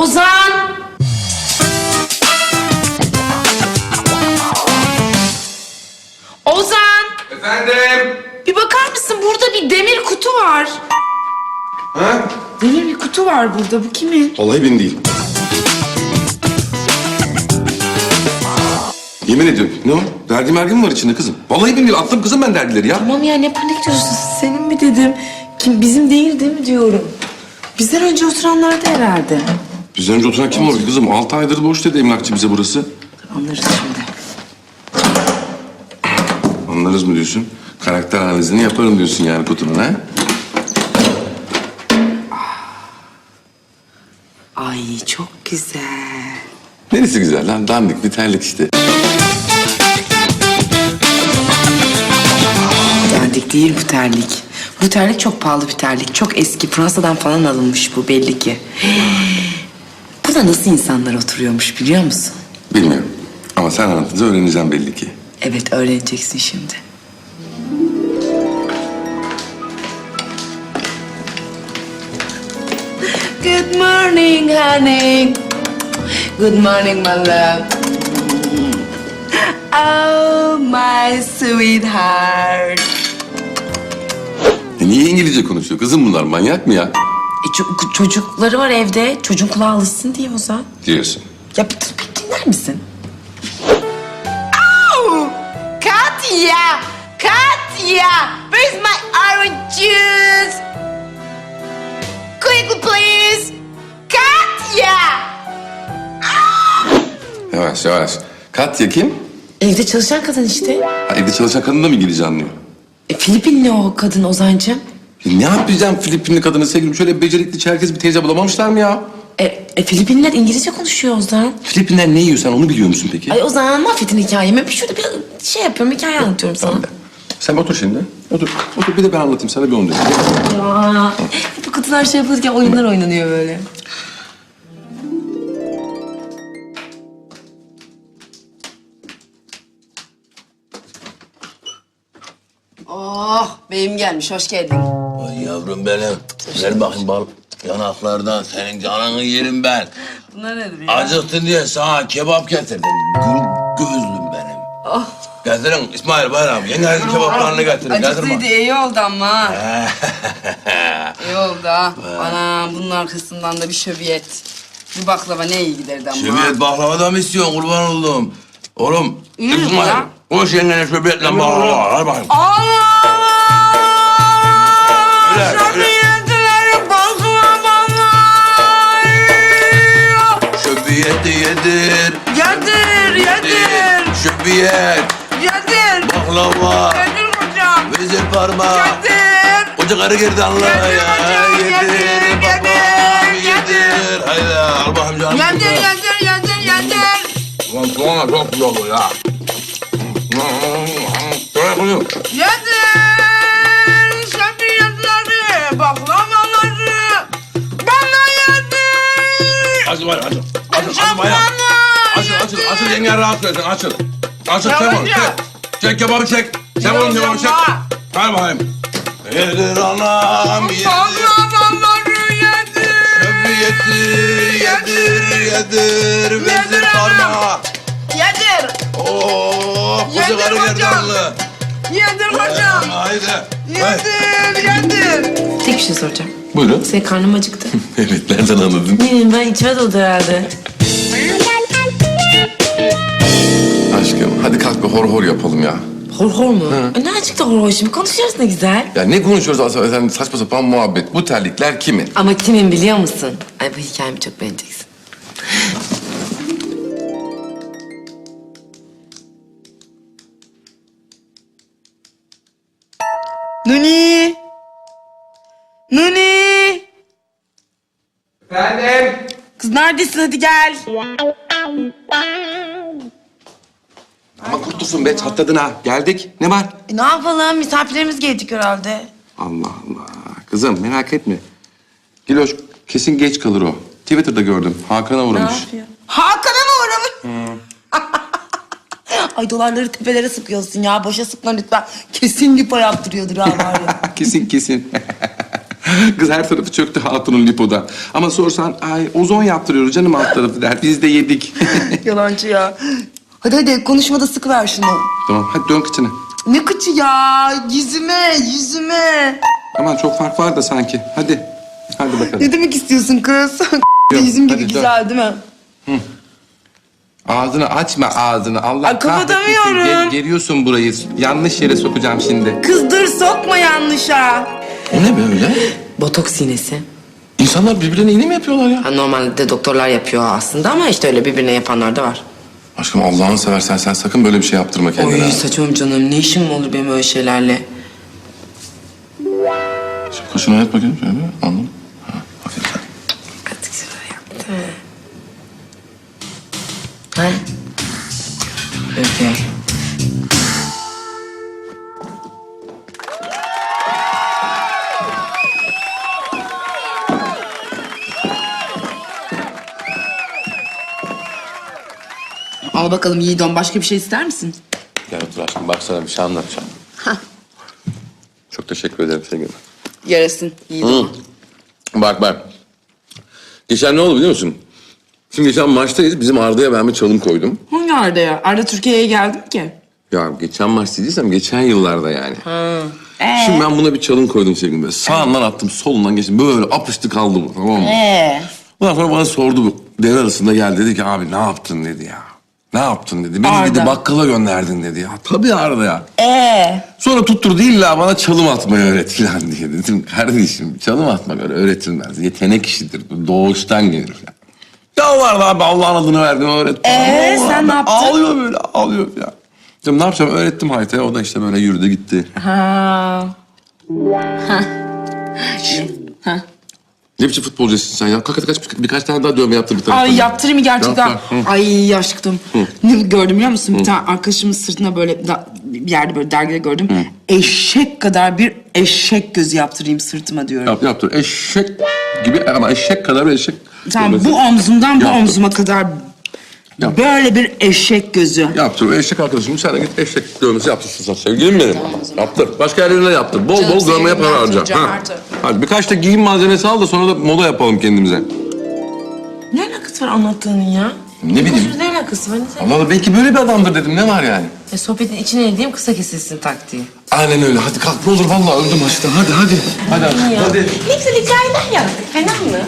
Ozan! Ozan! Efendim? Bir bakar mısın? Burada bir demir kutu var. Ha? Demir bir kutu var burada. Bu kimin? Vallahi benim değil. Yemin ediyorum. Ne o? Derdi mergi mi var içinde kızım? Vallahi benim değil. Attım kızım ben derdileri ya. Tamam ya ne panik diyorsun? Senin mi dedim? Kim bizim değil değil mi diyorum. Bizden önce oturanlarda herhalde. Önce oturan kim ki kızım? Altı aydır boş dedi emlakçı bize burası. Anlarız şimdi. Anlarız mı diyorsun? Karakter analizini yaparım diyorsun yani kutunun ha? Ay çok güzel. Neresi güzel lan? Dandik bir terlik işte. Dandik değil bu terlik. Bu terlik çok pahalı bir terlik. Çok eski. Fransa'dan falan alınmış bu belli ki. Burada nasıl insanlar oturuyormuş biliyor musun? Bilmiyorum. Ama sen anlatınca öğreneceğim belli ki. Evet öğreneceksin şimdi. Good morning honey. Good morning my love. Oh my sweetheart. E niye İngilizce konuşuyor? Kızım bunlar manyak mı ya? E, ço- çocukları var evde. Çocuğun kulağı alışsın diye Ozan. Diyorsun. Ya bir, bir dinler misin? Oh! Katya! Katya! Where's my orange juice? Quickly please! Katya! Yavaş yavaş. Katya kim? Evde çalışan kadın işte. Ha, evde çalışan kadın da mı İngilizce anlıyor? E, Filipinli o kadın Ozancığım. Ya ne yapacağım Filipinli kadını sevgilim? Şöyle becerikli çerkez bir teyze bulamamışlar mı ya? E, e, Filipinliler İngilizce konuşuyor Ozan. Filipinler ne yiyor sen onu biliyor musun peki? Ay Ozan mahvettin hikayemi. Bir şurada bir şey yapıyorum, hikaye anlatıyorum sana. Tamam. Sen otur şimdi. Otur. Otur bir de ben anlatayım sana bir onu diyeyim. Ya, bu kutular şey yapılırken oyunlar oynanıyor böyle. Oh, beyim gelmiş, hoş geldin. Yavrum benim. Ver bakayım bal yanaklardan. Senin canını yerim ben. Bunlar nedir ya? Acıktın diye sana kebap getirdim. Gül gözlüm benim. Getirin İsmail Bayram. Yengenizin kebaplarını getirin. Bak. iyi oldu ama. iyi oldu ha. Ana bunun arkasından da bir şöbiyet. Bir baklava ne iyi giderdi ama. Şöbiyet baklava da mı istiyorsun kurban oldum? Oğlum İyi İsmail. Koş yengene şöbiyetle baklava. Hadi bakayım. Allah! Öyle. Şöbiyetleri baklavalar! Şöbiyeti yedir. Yedir, yedir, Şöbiyet. yedir. Baklava. Yedir hocam. Vezir parmağı. Yedir. Koca karı girdi Yedir ya. yedir, Yedir, yedir, babam, yedir. yedir. Haydi al bakayım canım. Yedir, yedir, yedir, yedir. Ulan soğana çok güzel bu ya. Yedir. Baklavaları. Bana yedir. Açıl var açıl. Açıl açıl bayağı. Açıl açıl açıl yengen rahat versin açıl. Açıl çek onu çek. Çek kebabı çek. Çek onu kebabı çek. Hadi bakayım. Yedir anam yedir. Baklavaları yedir. Şöbiyeti yedir yedir. Yedir anam. Yedir. Oo, koca karı. Allah. Yedir hocam. Haydi. Yedir, yedir. Tek bir şey soracağım. Buyurun. Senin karnım acıktı. evet nereden anladın? Ne bileyim ben içime doldu herhalde. Aşkım hadi kalk bir hor hor yapalım ya. Hor hor mu? E, ne acıktı hor hor şimdi? Konuşuyoruz ne güzel. Ya ne konuşuyoruz aslında sen saçma sapan muhabbet. Bu terlikler kimin? Ama kimin biliyor musun? Ay bu hikayemi çok beğeneceksin. Nuni! Nuni! Efendim? Kız neredesin hadi gel. Ama kurtulsun be çatladın ha. Geldik. Ne var? E, ne yapalım? Misafirlerimiz gelecek herhalde. Allah Allah. Kızım merak etme. Giloş kesin geç kalır o. Twitter'da gördüm. Hakan'a uğramış. Hakan'a mı uğramış? Ay dolarları tepelere sıkıyorsun ya. Boşa sıkma lütfen. Kesin lipo yaptırıyordur ha var ya. kesin kesin. Kız her tarafı çöktü hatunun lipoda. Ama sorsan ay ozon yaptırıyoruz canım alt tarafı der. Biz de yedik. Yalancı ya. Hadi hadi konuşmada sıkı ver şunu. tamam hadi dön kıçını. Ne kıçı ya? Yüzüme, yüzüme. Aman çok fark var da sanki. Hadi. Hadi bakalım. Ne demek istiyorsun kız? Yüzüm gibi hadi dön. güzel değil mi? Ağzını açma ağzını. Allah Ay, kapatamıyorum. kahretmesin. Gel, geriyorsun burayı. Yanlış yere sokacağım şimdi. Kız dur sokma yanlışa. O ne böyle? Botoks iğnesi. İnsanlar birbirlerine iğne mi yapıyorlar ya? Ha, normalde doktorlar yapıyor aslında ama işte öyle birbirine yapanlar da var. Aşkım Allah'ını seversen sen sakın böyle bir şey yaptırma kendine. Oy saçmalama canım ne işim olur benim öyle şeylerle? Şimdi Kaşını yat bakayım şöyle. Anladın? Ha, aferin sana. Artık şöyle yaptı. Ha? Okey. Al bakalım Yiğidon başka bir şey ister misin? Gel otur aşkım bak sana bir şey anlatacağım. Çok teşekkür ederim sevgilim. Yarasın Yiğidon. Bak bak. Geçen ne oldu biliyor musun? Şimdi geçen maçtayız. Bizim Arda'ya ben bir çalım koydum. Hangi Arda ya? Arda Türkiye'ye geldim ki. Ya geçen maç dediysem geçen yıllarda yani. Şimdi ben buna bir çalım koydum sevgilim. Böyle Sağından attım, solundan geçtim. Böyle apıştı kaldı bu tamam mı? Ee? Ondan sonra bana sordu bu. Devre arasında geldi dedi ki abi ne yaptın dedi ya. Ne yaptın dedi. Beni Arda. dedi bakkala gönderdin dedi ya. Tabii Arda ya. Ee? Sonra tutturdu illa bana çalım atmayı öğret falan diye dedim. Kardeşim çalım atmak öyle öğretilmez. Yetenek işidir. Bu Doğuştan gelir falan. Ya vardı abi Allah'ın adını verdim öğret. bana. Ee, Allah sen ne yaptın? Ağlıyor böyle ağlıyor ya. Dedim ne yapacağım öğrettim Hayta'ya. O da işte böyle yürüdü gitti. Ha. Ne biçim futbolcusun sen ya? Kalk hadi kaç, birkaç tane daha dövme yaptır bir taraftan. Ay yaptırayım mı gerçekten? Hı. Ay aşkım. Ne gördüm biliyor musun? Bir tane arkadaşımın sırtına böyle da- bir yerde böyle dergide gördüm. Eşek kadar bir eşek gözü yaptırayım sırtıma diyorum. Yap, yaptır. Eşek gibi ama eşek kadar bir eşek. Dövmesi. bu omzumdan bu omzuma kadar Yap. böyle bir eşek gözü. Yaptır. Eşek arkadaşım sen de git eşek dövmesi yaptırsın sen sevgilim benim. Yaptır. Başka yerlerine yaptır. Bol Canım bol dövmeye sevgilim, para harca. yaptıracağım, Ha. Hadi birkaç da giyim malzemesi al da sonra da moda yapalım kendimize. Ne alakası var anlattığının ya? Ne bileyim. Ne alakası var? Ne sen? Allah Allah belki böyle bir adamdır dedim. Ne var yani? E, sohbetin içine edeyim kısa kesilsin taktiği. Aynen öyle. Hadi kalk ne olur vallahi öldüm açlıktan. Hadi hadi. Hadi hadi. hadi. Ne güzel hikayeler yaptık. Fena mı?